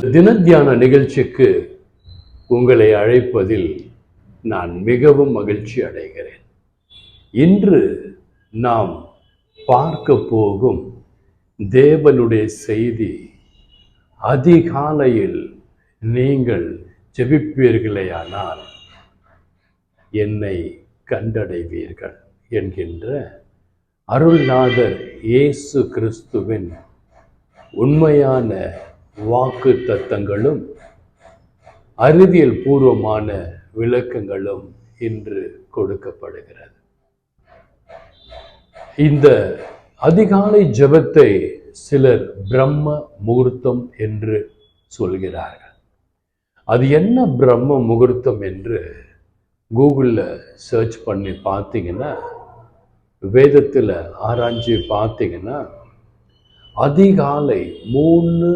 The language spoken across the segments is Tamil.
தினத்தியான நிகழ்ச்சிக்கு உங்களை அழைப்பதில் நான் மிகவும் மகிழ்ச்சி அடைகிறேன். இன்று நாம் பார்க்க போகும் தேவனுடைய செய்தி அதிகாலையில் நீங்கள் ஜெபிப்பீர்களேயானால் என்னை கண்டடைவீர்கள் என்கின்ற அருள்நாதர் இயேசு கிறிஸ்துவின் உண்மையான வாக்கு தத்தங்களும் அறிவியல் பூர்வமான விளக்கங்களும் இன்று கொடுக்கப்படுகிறது. இந்த அதிகாலை ஜெபத்தை சிலர் பிரம்ம முகூர்த்தம் என்று சொல்கிறார்கள். அது என்ன பிரம்ம முகூர்த்தம் என்று கூகுளில் சர்ச் பண்ணி பார்த்தீங்கன்னா வேதத்தில் ஆராய்ச்சி பார்த்தீங்கன்னா அதிகாலை மூணு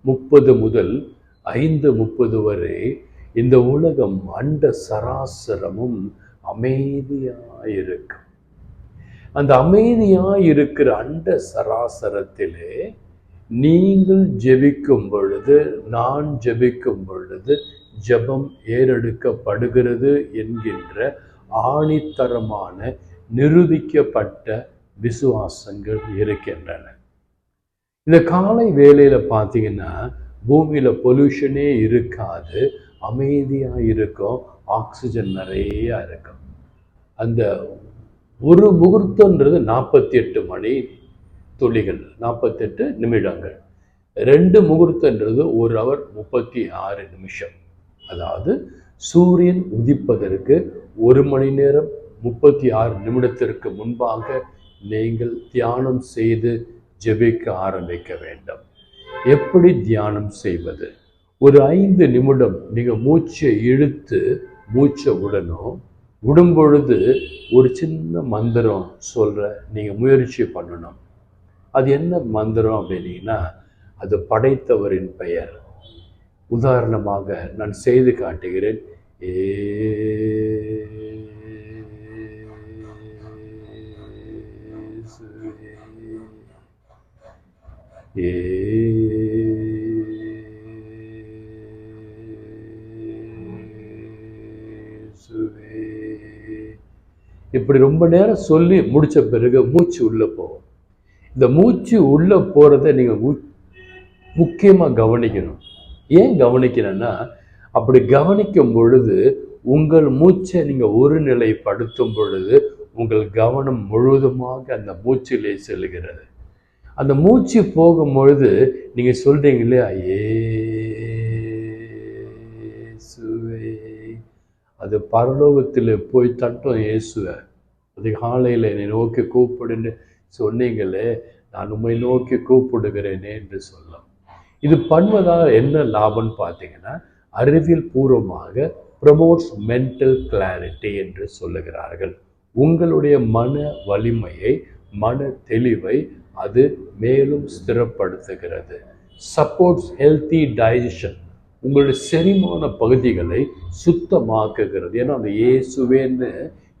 முப்பது முதல் ஐந்து முப்பது வரை இந்த உலகம் அண்ட சராசரமும் அமைதியாயிருக்கும். அந்த அமைதியாயிருக்கிற அண்ட சராசரத்திலே நீங்கள் ஜெபிக்கும் பொழுது நான் ஜெபிக்கும் பொழுது ஜெபம் ஏறெடுக்கப்படுகிறது என்கின்ற ஆணித்தரமான நிரூபிக்கப்பட்ட விசுவாசங்கள் இருக்கின்றன. இந்த காலை வேலையில் பார்த்தீங்கன்னா பூமியில் பொல்யூஷனே இருக்காது அமைதியாக இருக்கும் ஆக்சிஜன் நிறையா இருக்கும். அந்த ஒரு முகூர்த்தன்றது நாற்பத்தி எட்டு மணி துளிகள் நாற்பத்தெட்டு நிமிடங்கள். ரெண்டு முகூர்த்தன்றது ஒரு ஹவர் முப்பத்தி ஆறு நிமிஷம். அதாவது சூரியன் உதிப்பதற்கு ஒரு மணி நேரம் முப்பத்தி ஆறு நிமிடத்திற்கு முன்பாக நீங்கள் தியானம் செய்து ஜெபிக்க ஆரம்பிக்க வேண்டும். எப்படி தியானம் செய்வது? ஒரு ஐந்து நிமிடம் நீங்கள் மூச்சை இழுத்து மூச்சை விடணும். விடும்பொழுது ஒரு சின்ன மந்திரம் சொல்கிற நீங்கள் முயற்சி பண்ணணும். அது என்ன மந்திரம் அப்படின்னீங்கன்னா அது படைத்தவரின் பெயர். உதாரணமாக நான் செய்து காட்டுகிறேன். இப்படி ரொம்ப நேரம் சொல்லி முடித்த பிறகு மூச்சு உள்ளே போகும். இந்த மூச்சு உள்ளே போகிறத நீங்கள் மு- கவனிக்கணும். ஏன் கவனிக்கிறேன்னா அப்படி கவனிக்கும் பொழுது உங்கள் மூச்சை நீங்க ஒருநிலைப்படுத்தும் பொழுது உங்கள் கவனம் முழுவதுமாக அந்த மூச்சிலே செல்கிறது. அந்த மூச்சு போகும் பொழுது நீங்கள் சொல்கிறீங்க இல்லையா? இயேசுவே அது பரலோகத்தில் போய் தட்டும் இயேசுவை அதிகாலையில் என்னை நோக்கி கூப்பிடுன்னு சொன்னீங்களே நான் உம்மை நோக்கி கூப்பிடுகிறேனே என்று சொல்லலாம் இது பண்ணுவதால் என்ன லாபம்னு பார்த்தீங்கன்னா அறிவியல் பூர்வமாக ப்ரமோட்ஸ் மென்டல் கிளாரிட்டி என்று சொல்லுகிறார்கள். உங்களுடைய மன வலிமையை மன தெளிவை அது மேலும் ஸ்திரப்படுத்துகிறது. சப்போர்ட்ஸ் ஹெல்த்தி டைஜஷன் உங்களுடைய செரிமான பகுதிகளை சுத்தமாக்குகிறது. ஏன்னா அந்த இயேசுவேன்னு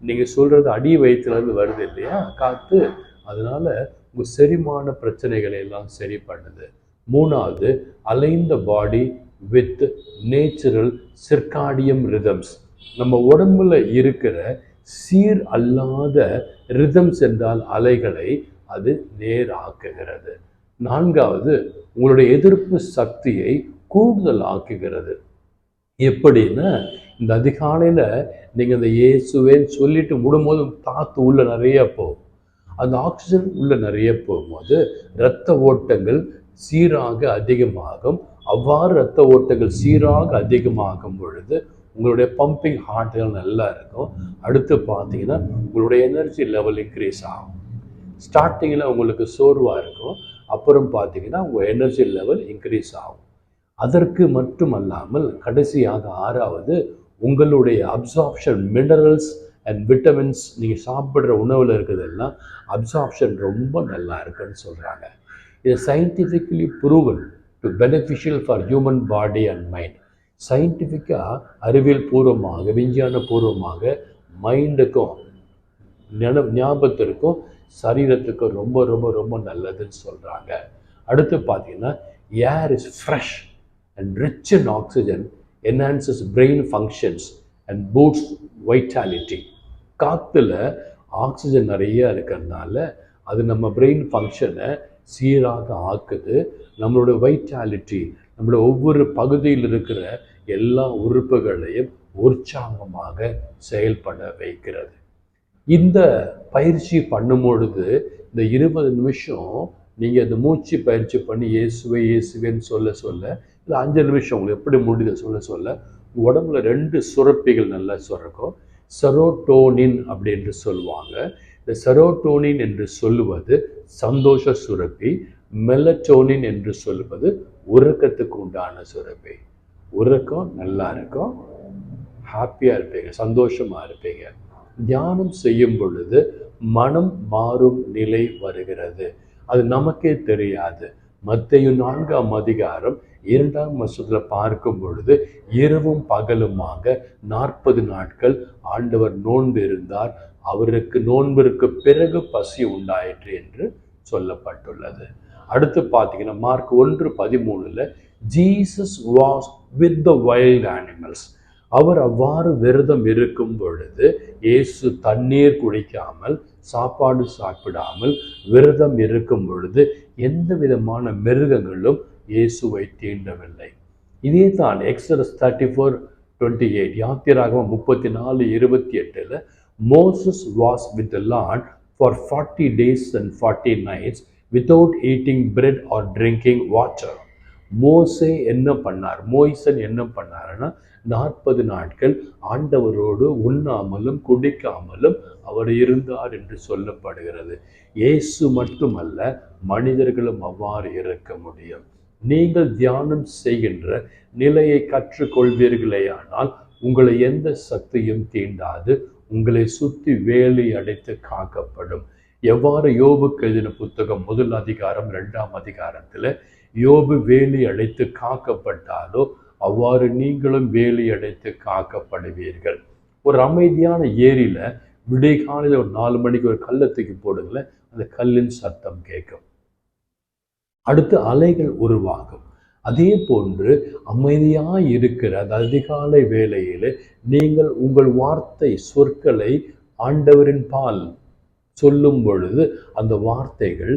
நீங்கள் சொல்கிறது அடி வயிற்றுலேருந்து வருது இல்லையா? காற்று அதனால் உங்கள் செரிமான பிரச்சனைகளை எல்லாம் சரி பண்ணுது. மூணாவது aligned body with natural circadian rhythms நம்ம உடம்புல இருக்கிற சீர் அல்லாத ரிதம்ஸ் என்றால் அலைகளை அது நேராக்குகிறது. நான்காவது உங்களுடைய எதிர்ப்பு சக்தியை கூடுதல் ஆக்குகிறது எப்படின்னா இந்த அதிகாலையில் நீங்கள் இந்த இயேசுவேன்னு சொல்லிட்டு விடும்போது காற்று உள்ளே நிறைய போகும். அந்த ஆக்சிஜன் உள்ளே நிறைய போகும்போது இரத்த ஓட்டங்கள் சீராக அதிகமாகும். அவ்வாறு இரத்த ஓட்டங்கள் சீராக அதிகமாகும் பொழுது உங்களுடைய பம்பிங் ஹார்ட்டுகள் நல்லா இருக்கும். அடுத்து பார்த்தீங்கன்னா உங்களுடைய எனர்ஜி லெவல் இன்க்ரீஸ் ஆகும். ஸ்டார்டிங்கில் உங்களுக்கு சோர்வாக இருக்கும். அப்புறம் பார்த்தீங்கன்னா உங்கள் எனர்ஜி லெவல் இன்க்ரீஸ் ஆகும். அதற்கு மட்டுமல்லாமல் கடைசியாக ஆறாவது உங்களுடைய அப்சார்ப்ஷன் மினரல்ஸ் அண்ட் விட்டமின்ஸ் நீங்கள் சாப்பிட்ற உணவில் இருக்கிறதெல்லாம் அப்சார்ப்ஷன் ரொம்ப நல்லா இருக்குன்னு சொல்கிறாங்க இது scientifically proven to beneficial for human body and mind சயின்டிஃபிக்காக அறிவியல் பூர்வமாக விஞ்ஞான பூர்வமாக மைண்டுக்கும் நின ஞாபகத்திற்கும் சரீரத்துக்கும் ரொம்ப ரொம்ப ரொம்ப நல்லதுன்னு சொல்கிறாங்க அடுத்து பார்த்தீங்கன்னா air is fresh and rich in oxygen enhances brain functions and boosts vitality காற்றுல ஆக்சிஜன் நிறைய இருக்கிறதுனால அது நம்ம பிரெயின் ஃபங்க்ஷனை சீராக ஆக்குது. நம்மளோட வைட்டாலிட்டி நம்மளோட ஒவ்வொரு பகுதியில் இருக்கிற எல்லா உறுப்புகளையும் உற்சாகமாக செயல்பட வைக்கிறது. இந்த பயிற்சி பண்ணும் பொழுது இந்த இருபது நிமிஷம் நீங்கள் அந்த மூச்சு பயிற்சி பண்ணி இயேசுவே இயேசுவேன்னு சொல்ல சொல்ல இல்லை அஞ்சு நிமிஷம் உங்களுக்கு எப்படி முடியுது சொல்ல சொல்ல. உடம்புல ரெண்டு சுரப்பிகள் நல்லா சுரக்கும். செரோட்டோனின் அப்படின்னு சொல்லுவாங்க. இந்த செரோட்டோனின் என்று சொல்லுவது சந்தோஷ சுரப்பி மெலட்டோனின் என்று சொல்லுவது உறக்கத்துக்கு உண்டான சுரப்பி. உறக்கம் நல்லா இருக்கும். ஹாப்பியாக இருப்பீங்க சந்தோஷமாக இருப்பீங்க. தியானம் செய்யும் பொழுது மனம் மாறும் நிலை வருகிறது. அது நமக்கே தெரியாது. மத்தையும் நான்காம் அதிகாரம் இரண்டாம் வருஷத்தில் பார்க்கும் பொழுது இரவும் பகலுமாக நாற்பது நாட்கள் ஆண்டவர் நோன்பு இருந்தார் அவருக்கு நோன்பிற்கு பிறகு பசி உண்டாயிற்று என்று சொல்லப்பட்டுள்ளது. அடுத்து பார்த்தீங்கன்னா மார்க் ஒன்று பதிமூணுல Jesus was with the wild animals. அவர் அவ்வாறு விரதம் இருக்கும் பொழுது இயேசு தண்ணீர் குடிக்காமல் சாப்பாடு சாப்பிடாமல் விரதம் இருக்கும் பொழுது எந்த விதமான மிருகங்களும் இயேசுவை தீண்டவில்லை. இதே தான் Exodus thirty four twenty eight யாத்திராகவும் முப்பத்தி நாலு இருபத்தி எட்டில் Moses was with Lord for forty days and forty nights without eating bread or drinking water மோசே என்ன பண்ணார்? மோய்சன் என்ன பண்ணாருன்னா நாற்பது நாட்கள் ஆண்டவரோடு உண்ணாமலும் குடிக்காமலும் அவர் இருந்தார் என்று சொல்லப்படுகிறது. இயேசு மட்டுமல்ல மனிதர்களும் அவ்வாறு இருக்க முடியும். நீங்கள் தியானம் செய்கின்ற நிலையை கற்றுக்கொள்வீர்களேயானால் உங்களை எந்த சக்தியும் தீண்டாது உங்களை சுத்தி வேலி அடைத்து காக்கப்படும். எவ்வாறு யோபுக்கு எழுதின புத்தகம் முதல் அதிகாரம் ரெண்டாம் அதிகாரத்தில் யோபு வேலி அடைத்து காக்கப்பட்டாலோ அவ்வாறு நீங்களும் வேலி அடைத்து காக்கப்படுவீர்கள். ஒரு அமைதியான ஏரியில விடிய காலையில் ஒரு நாலு மணிக்கு ஒரு கல்லை தூக்கி போடுங்களேன் அந்த கல்லின் சத்தம் கேட்கும். அடுத்து அலைகள் உருவாகும். அதே போன்று அமைதியாக இருக்கிற அந்த அதிகாலை வேளையில் நீங்கள் உங்கள் வார்த்தை சொற்களை ஆண்டவரின் பால் சொல்லும் பொழுது அந்த வார்த்தைகள்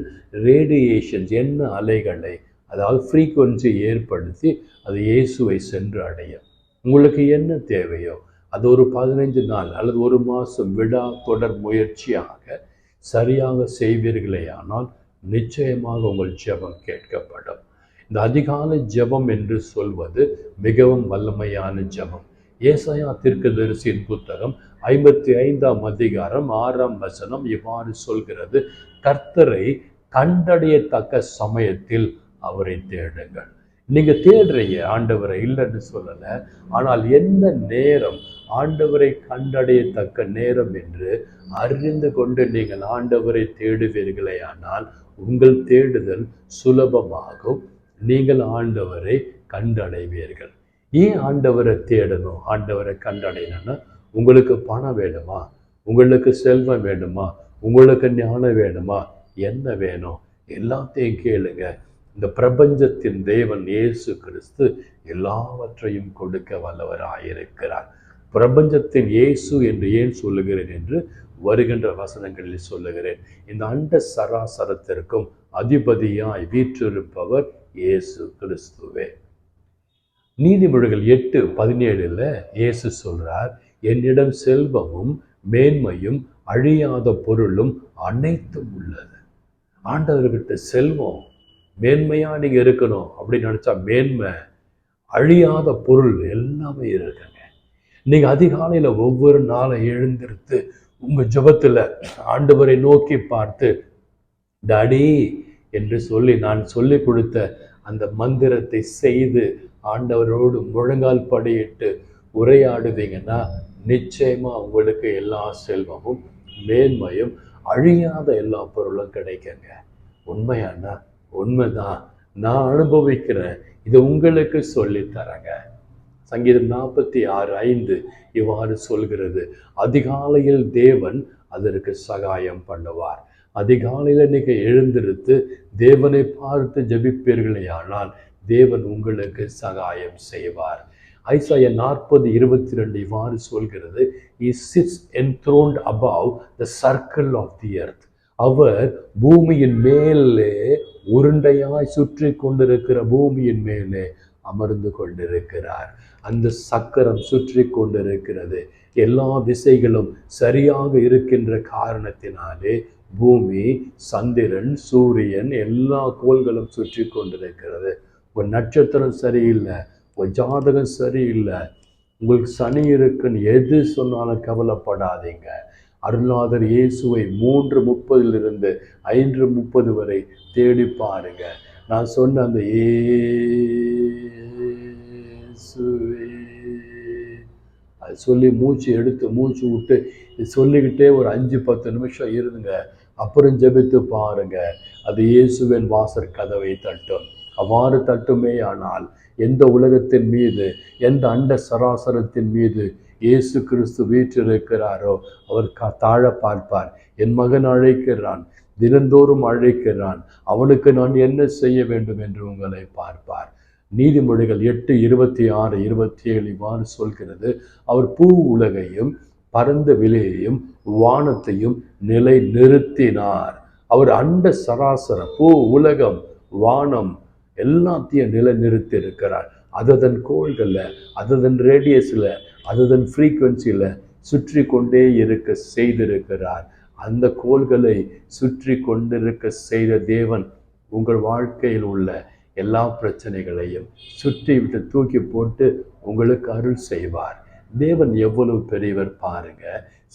ரேடியேஷன்ஸ் என்ன அலைகளை அதாவது ஃப்ரீக்குவன்சி ஏற்படுத்தி அது இயேசுவை சென்று அடையும் உங்களுக்கு என்ன தேவையோ அது ஒரு பதினைஞ்சு நாள் அல்லது ஒரு மாதம் விடா தொடர் முயற்சியாக சரியாக செய்வீர்களே ஆனால் நிச்சயமாக உங்கள் ஜெபம் கேட்கப்படும். இந்த அதிகாலை ஜெபம் என்று சொல்வது மிகவும் வல்லமையான ஜெபம். ஏசாயா தீர்க்கதரிசியின் புத்தகம் ஐம்பத்தி ஐந்தாம் அதிகாரம் ஆறாம் வசனம் இவ்வாறு சொல்கிறது கர்த்தரை கண்டடையத்தக்க சமயத்தில் அவரை தேடுங்கள். நீங்கள் தேடுறீங்க ஆண்டவரை இல்லைன்னு சொல்லலை. ஆனால் எந்த நேரம்? ஆண்டவரை கண்டடையத்தக்க நேரம் என்று அறிந்து கொண்டு நீங்கள் ஆண்டவரை தேடுவீர்களே ஆனால் உங்கள் தேடுதல் சுலபமாகும். நீங்கள் ஆண்டவரை கண்டடைவீர்கள். ஏன் ஆண்டவரை தேடணும்? ஆண்டவரை கண்டடையணும்னா உங்களுக்கு பணம் வேணுமா? உங்களுக்கு செல்வம் வேணுமா? உங்களுக்கு ஞானம் வேணுமா? என்ன வேணும்? எல்லாத்தையும் கேளுங்க. இந்த பிரபஞ்சத்தின் தேவன் இயேசு கிறிஸ்து எல்லாவற்றையும் கொடுக்க வல்லவராயிருக்கிறார். பிரபஞ்சத்தின் இயேசு என்று ஏன் சொல்லுகிறேன் என்று வருகின்ற வசனங்களில் சொல்லுகிறேன். இந்த அண்ட சராசரத்திற்கும் அதிபதியாய் வீற்றிருப்பவர் இயேசு கிறிஸ்துவே. நீதிமொழிகள் எட்டு பதினேழுல இயேசு சொல்றார் என்னிடம் செல்வமும் மேன்மையும் அழியாத பொருளும் அனைத்தும் உள்ளது. ஆண்டவர்கிட்ட செல்வம் மேன்மையாக நீங்கள் இருக்கணும் அப்படின்னு நினச்சா மேன்மை அழியாத பொருள் எல்லாமே இருக்குங்க. நீங்கள் அதிகாலையில் ஒவ்வொரு நாளை எழுந்திருத்து உங்கள் ஜபத்தில் ஆண்டவரை நோக்கி பார்த்து டாடி என்று சொல்லி நான் சொல்லி கொடுத்த அந்த மந்திரத்தை செய்து ஆண்டவரோடு முழங்கால் படியிட்டு உரையாடுவீங்கன்னா நிச்சயமாக உங்களுக்கு எல்லா செல்வமும் மேன்மையும் அழியாத எல்லா பொருளும் கிடைக்குங்க. உண்மையானா உண்மைதான். நான் அனுபவிக்கிறேன். இது உங்களுக்கு சொல்லித்தரேங்க சங்கீதம் நாற்பத்தி ஆறு ஐந்து இவ்வாறு சொல்கிறது. அதிகாலையில் தேவன் அதற்கு சகாயம் பண்ணுவார். அதிகாலையில் நீங்கள் எழுந்திருத்து தேவனை பார்த்து ஜபிப்பீர்களேயானால் தேவன் உங்களுக்கு சகாயம் செய்வார். ஐசாய நாற்பது இருபத்தி ரெண்டு இவ்வாறு சொல்கிறது. Is sits enthroned above the circle of the earth அவர் பூமியின் மேலே உருண்டையாய் சுற்றி கொண்டிருக்கிற பூமியின் மேலே அமர்ந்து கொண்டிருக்கிறார். அந்த சக்கரம் சுற்றி கொண்டிருக்கிறது. எல்லா திசைகளும் சரியாக இருக்கின்ற காரணத்தினாலே பூமி சந்திரன் சூரியன் எல்லா கோள்களும் சுற்றி கொண்டிருக்கிறது. ஒரு நட்சத்திரம் சரியில்லை ஒரு ஜாதகம் சரியில்லை உங்களுக்கு சனி இருக்குன்னு எது சொன்னாலும் கவலைப்படாதீங்க. அருள்நாதர் இயேசுவை மூன்று முப்பதிலிருந்து ஐந்து முப்பது வரை தேடி பாருங்க. நான் சொன்ன அந்த ஏசுவே அது சொல்லி மூச்சு எடுத்து மூச்சு விட்டு சொல்லிக்கிட்டே ஒரு அஞ்சு பத்து நிமிஷம் இருந்துங்க. அப்புறம் ஜெபித்து பாருங்க. அது இயேசுவின் வாசற் கதவை தட்டும். அவ்வாறு தட்டுமே ஆனால் எந்த உலகத்தின் மீது எந்த அண்ட சராசரத்தின் மீது இயேசு கிறிஸ்து வீற்றிருக்கிறாரோ அவர் க தாழ பார்ப்பார். என் மகன் அழைக்கிறான் தினந்தோறும் அழைக்கிறான். அவனுக்கு நான் என்ன செய்ய வேண்டும் என்று உங்களை பார்ப்பார். நீதிமொழிகள் எட்டு இருபத்தி ஆறு இருபத்தி ஏழு இவ்வாறு சொல்கிறது. அவர் பூ உலகையும் பரந்த விலையையும் வானத்தையும் நிலை நிறுத்தினார். அவர் அண்ட சராசர பூ உலகம் வானம் எல்லாத்தையும் நிலை நிறுத்தி இருக்கிறார் அததன் கோள்களில் அததன் ரேடியஸில் அதுதன் ஃப்ரீக்குவென்சியில் சுற்றி கொண்டே இருக்க செய்திருக்கிறார். அந்த கோள்களை சுற்றி கொண்டிருக்க செய்த தேவன் உங்கள் வாழ்க்கையில் உள்ள எல்லா பிரச்சனைகளையும் சுற்றி விட்டு தூக்கி போட்டு உங்களுக்கு அருள் செய்வார். தேவன் எவ்வளவு பெரியவர் பாருங்க.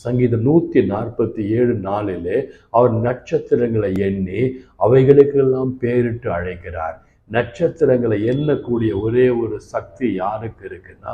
சங்கீதம் நூற்றி நாற்பத்தி ஏழு நாளிலே அவர் நட்சத்திரங்களை எண்ணி அவைகளுக்கெல்லாம் பேரிட்டு அழைக்கிறார். நட்சத்திரங்களை எண்ணக்கூடிய ஒரே ஒரு சக்தி யாருக்கு இருக்குன்னா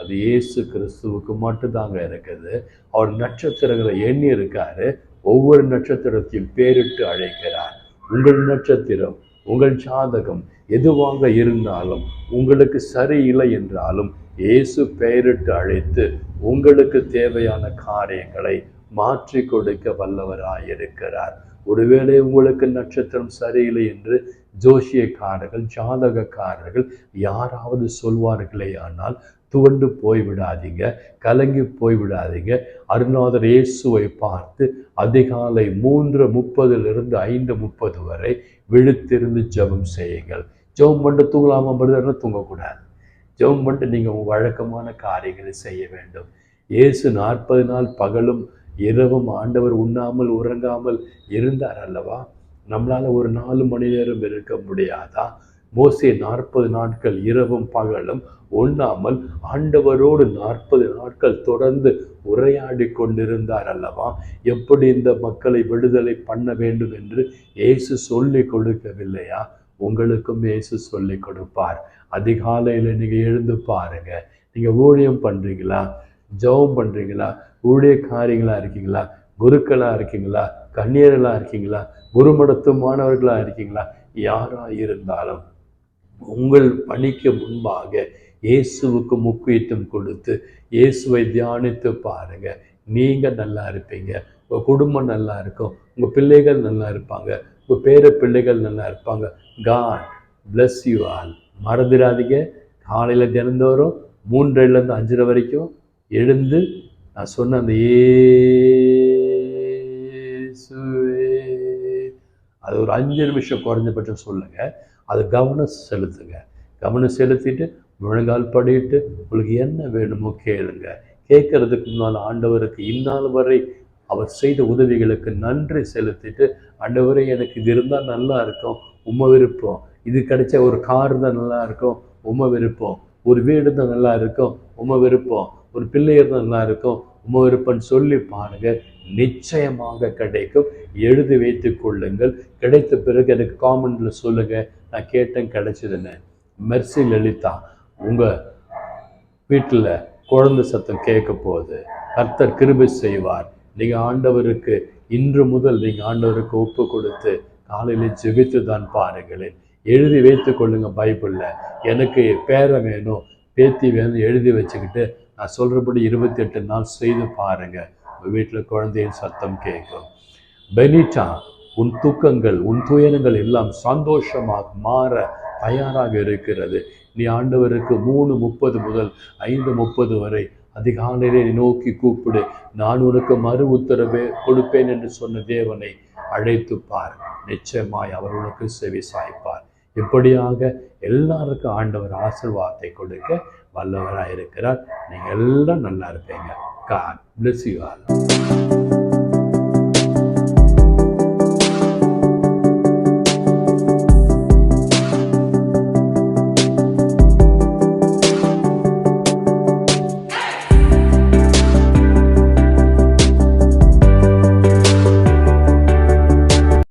அது இயேசு கிறிஸ்துவுக்கு மட்டும்தாங்க இருக்குது. அவர் நட்சத்திரங்களை எண்ணி இருக்காரு ஒவ்வொரு நட்சத்திரத்தையும் பேரிட்டு அழைக்கிறார். உங்கள் நட்சத்திரம் உங்கள் சாதகம் எதுவாக இருந்தாலும் உங்களுக்கு சரியில்லை என்றாலும் இயேசு பெயரிட்டு அழைத்து உங்களுக்கு தேவையான காரியங்களை மாற்றி கொடுக்க வல்லவராயிருக்கிறார். ஒருவேளை உங்களுக்கு நட்சத்திரம் சரியில்லை என்று ஜோசியக்காரர்கள் ஜாதகக்காரர்கள் யாராவது சொல்வார்களே ஆனால் துவண்டு போய்விடாதீங்க கலங்கி போய்விடாதீங்க. அருணாதர் இயேசுவை பார்த்து அதிகாலை மூன்று முப்பதிலிருந்து ஐந்து முப்பது வரை விழுத்திருந்து ஜெபம் செய்யுங்கள். ஜெபம் பண்ணிட்டு தூங்கலாமா பிரதர்னா? தூங்கக்கூடாது. ஜெபம் பண்ணிட்டு நீங்கள் உங்கள் வழக்கமான காரியங்களை செய்ய வேண்டும். இயேசு நாற்பது நாள் பகலும் இரவும் ஆண்டவர் உண்ணாமல் உறங்காமல் இருந்தார் அல்லவா? நம்மளால் ஒரு நாலு மணி நேரம் இருக்க முடியாதா? மோசே நாற்பது நாட்கள் இரவும் பகலும் ஒண்ணாமல் ஆண்டவரோடு நாற்பது நாட்கள் தொடர்ந்து உரையாடி கொண்டிருந்தார் அல்லவா? எப்படி இந்த மக்களை விடுதலை பண்ண வேண்டும் என்று இயேசு சொல்லி கொடுக்கவில்லையா? உங்களுக்கும் இயேசு சொல்லி கொடுப்பார். அதிகாலையில் நீங்கள் எழுந்து பாருங்க. நீங்கள் ஊழியம் பண்ணுறீங்களா ஜெபம் பண்ணுறீங்களா ஊழியக்காரிகளாக இருக்கீங்களா? குருக்களாக இருக்கீங்களா? கன்னியர்களாக இருக்கீங்களா? குருமடத்து மாணவர்களாக இருக்கீங்களா? யாராக இருந்தாலும் உங்கள் பணிக்கு முன்பாக இயேசுவுக்கு முக்கியத்துவம் கொடுத்து இயேசுவை தியானித்து பாருங்க. நீங்கள் நல்லா இருப்பீங்க. உங்கள் குடும்பம் நல்லா இருக்கும். உங்கள் பிள்ளைகள் நல்லா இருப்பாங்க. உங்கள் பேர பிள்ளைகள் நல்லா இருப்பாங்க. காட் பிளஸ் யூ ஆல் மறந்துடாதீங்க. காலையில் தினந்தோறும் மூன்றிலேருந்து அஞ்சரை வரைக்கும் எழுந்து நான் சொன்ன அந்த ஏ அது ஒரு அஞ்சு நிமிஷம் குறைஞ்சபட்சம் சொல்லுங்க. அது கவனம் செலுத்துங்க. கவனம் செலுத்திட்டு முழங்கால் படிட்டு உங்களுக்கு என்ன வேணுமோ கேளுங்க. கேட்கறதுக்கு முன்னால் ஆண்டவருக்கு இந்நாள் வரை அவர் செய்த உதவிகளுக்கு நன்றி செலுத்திட்டு ஆண்டவரை எனக்கு இது இருந்தால் நல்லா இருக்கும். உம்ம விருப்பம். இது கிடைச்ச ஒரு கார் தான் நல்லா இருக்கும். உம்ம விருப்பம். ஒரு வீடு தான் நல்லா இருக்கும். உம்ம விருப்பம். ஒரு பிள்ளை இருந்தால் நல்லா இருக்கும். உம்ம விருப்பம்னு சொல்லி பாருங்கள் நிச்சயமாக கிடைக்கும். எழுதி வைத்து கொள்ளுங்கள். கிடைத்த பிறகு எனக்கு காமெண்ட்ல சொல்லுங்க. நான் கேட்டேன் கிடைச்சதுன்னு. மெர்சி லலிதா. உங்க வீட்டில் குழந்தை சத்தம் கேட்க போகுது. கர்த்தர் கிருபை செய்வார். நீங்கள் ஆண்டவருக்கு இன்று முதல் நீங்கள் ஆண்டவருக்கு ஒப்பு கொடுத்து காலையில் ஜெபித்து தான் பாருங்களேன். எழுதி வைத்து கொள்ளுங்க பைபிளில். எனக்கு பேரை வேணும் பேத்தி வேணும் எழுதி வச்சுக்கிட்டு நான் சொல்கிறபடி இருபத்தி எட்டு நாள் செய்து பாருங்கள் வீட்டில் குழந்தையின் சத்தம் கேட்கும். பெனிட்டா உன் துக்கங்கள் உன் துயரங்கள் எல்லாம் சந்தோஷமாக மாற தயாராக இருக்கிறது. நீ ஆண்டவருக்கு மூணு முப்பது முதல் ஐந்து முப்பது வரை அதிகாலையிலே நோக்கி கூப்பிடு. நான் உனக்கு மறு உத்தரவு கொடுப்பேன் என்று சொன்ன தேவனை அழைத்து பார். நிச்சயமாய் அவர் உனக்கு செவி சாய்ப்பார். இப்படியாக எல்லாருக்கும் ஆண்டவர் ஆசிர்வாதத்தை கொடுக்க வல்லவராக இருக்கிறார் நீங்கள் எல்லாம் நல்லா இருப்பீங்க. God bless you all